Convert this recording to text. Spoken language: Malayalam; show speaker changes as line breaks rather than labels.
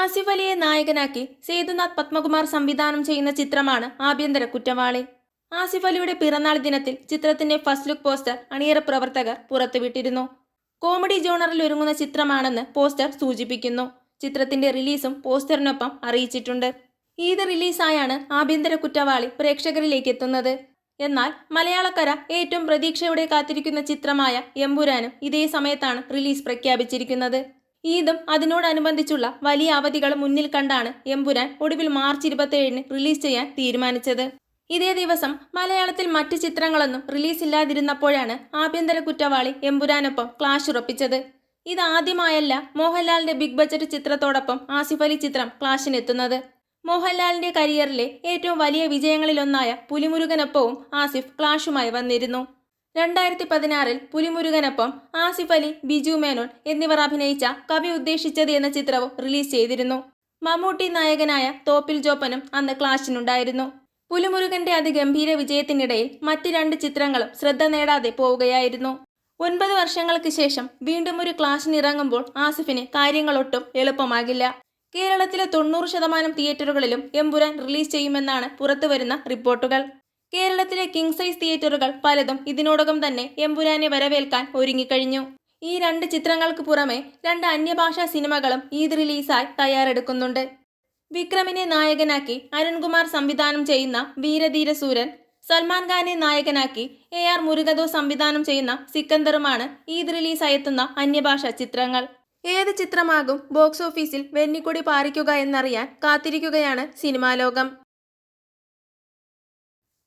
ആസിഫ് അലിയെ നായകനാക്കി സേതുനാഥ് പത്മകുമാർ സംവിധാനം ചെയ്യുന്ന ചിത്രമാണ് ആഭ്യന്തര കുറ്റവാളി. ആസിഫ് അലിയുടെ പിറന്നാൾ ദിനത്തിൽ ചിത്രത്തിന്റെ ഫസ്റ്റ് ലുക്ക് പോസ്റ്റർ അണിയറ പ്രവർത്തകർ പുറത്തുവിട്ടിരുന്നു. കോമഡി ജോണറിൽ ഒരുങ്ങുന്ന ചിത്രമാണെന്ന് പോസ്റ്റർ സൂചിപ്പിക്കുന്നു. ചിത്രത്തിന്റെ റിലീസും പോസ്റ്ററിനൊപ്പം അറിയിച്ചിട്ടുണ്ട്. ഈദ് റിലീസായാണ് ആഭ്യന്തര കുറ്റവാളി പ്രേക്ഷകരിലേക്ക് എത്തുന്നത്. എന്നാൽ മലയാളക്കര ഏറ്റവും പ്രതീക്ഷയോടെ കാത്തിരിക്കുന്ന ചിത്രമായ എമ്പുരാനും ഇതേ സമയത്താണ് റിലീസ് പ്രഖ്യാപിച്ചിരിക്കുന്നത്. ഈദും അതിനോടനുബന്ധിച്ചുള്ള വലിയ അവധികൾ മുന്നിൽ കണ്ടാണ് എമ്പുരാൻ ഒടുവിൽ മാർച്ച് ഇരുപത്തിയേഴിന് റിലീസ് ചെയ്യാൻ തീരുമാനിച്ചത്. ഇതേ ദിവസം മലയാളത്തിൽ മറ്റ് ചിത്രങ്ങളൊന്നും റിലീസില്ലാതിരുന്നപ്പോഴാണ് ആഭ്യന്തര കുറ്റവാളി എമ്പുരാനൊപ്പം ക്ലാഷ് ഉറപ്പിച്ചത്. ഇതാദ്യമായല്ല മോഹൻലാലിന്റെ ബിഗ് ബജറ്റ് ചിത്രത്തോടൊപ്പം ആസിഫ് അലി ചിത്രം ക്ലാഷിനെത്തുന്നത്. മോഹൻലാലിന്റെ കരിയറിലെ ഏറ്റവും വലിയ വിജയങ്ങളിലൊന്നായ പുലിമുരുകനൊപ്പവും ആസിഫ് ക്ലാഷുമായി വന്നിരുന്നു. രണ്ടായിരത്തി പതിനാറിൽ പുലിമുരുകനൊപ്പം ആസിഫ് അലി ബിജു മേനോൻ എന്നിവർ അഭിനയിച്ച കവി ഉദ്ദേശിച്ചത് എന്ന ചിത്രവും റിലീസ് ചെയ്തിരുന്നു. മമ്മൂട്ടി നായകനായ തോപ്പിൽ ജോപ്പനും അന്ന് ക്ലാഷിനുണ്ടായിരുന്നു. പുലിമുരുകന്റെ അതിഗംഭീര വിജയത്തിനിടയിൽ മറ്റ് രണ്ട് ചിത്രങ്ങളും ശ്രദ്ധ നേടാതെ പോവുകയായിരുന്നു. ഒൻപത് വർഷങ്ങൾക്ക് ശേഷം വീണ്ടും ഒരു ക്ലാഷിനിറങ്ങുമ്പോൾ ആസിഫിന് കാര്യങ്ങളൊട്ടും എളുപ്പമാകില്ല. കേരളത്തിലെ തൊണ്ണൂറ് ശതമാനം തിയേറ്ററുകളിലും എമ്പുരാൻ റിലീസ് ചെയ്യുമെന്നാണ് പുറത്തുവരുന്ന റിപ്പോർട്ടുകൾ. കേരളത്തിലെ കിങ് സൈസ് തിയേറ്ററുകൾ പലതും ഇതിനോടകം തന്നെ എമ്പുരാനെ വരവേൽക്കാൻ ഒരുങ്ങിക്കഴിഞ്ഞു. ഈ രണ്ട് ചിത്രങ്ങൾക്ക് പുറമെ രണ്ട് അന്യഭാഷാ സിനിമകളും ഈദ് റിലീസായി തയ്യാറെടുക്കുന്നുണ്ട്. വിക്രമിനെ നായകനാക്കി അരുൺകുമാർ സംവിധാനം ചെയ്യുന്ന വീരധീര സൂരൻ സൽമാൻ ഖാനെ നായകനാക്കി എ ആർ മുരുകദോ സംവിധാനം ചെയ്യുന്ന സിക്കന്ദറുമാണ് ഈദ് റിലീസായി എത്തുന്ന അന്യഭാഷാ ചിത്രങ്ങൾ. ഏത് ചിത്രമാകും ബോക്സ് ഓഫീസിൽ വെന്നിക്കൊടി പാറിക്കുക എന്നറിയാൻ കാത്തിരിക്കുകയാണ് സിനിമാ ലോകം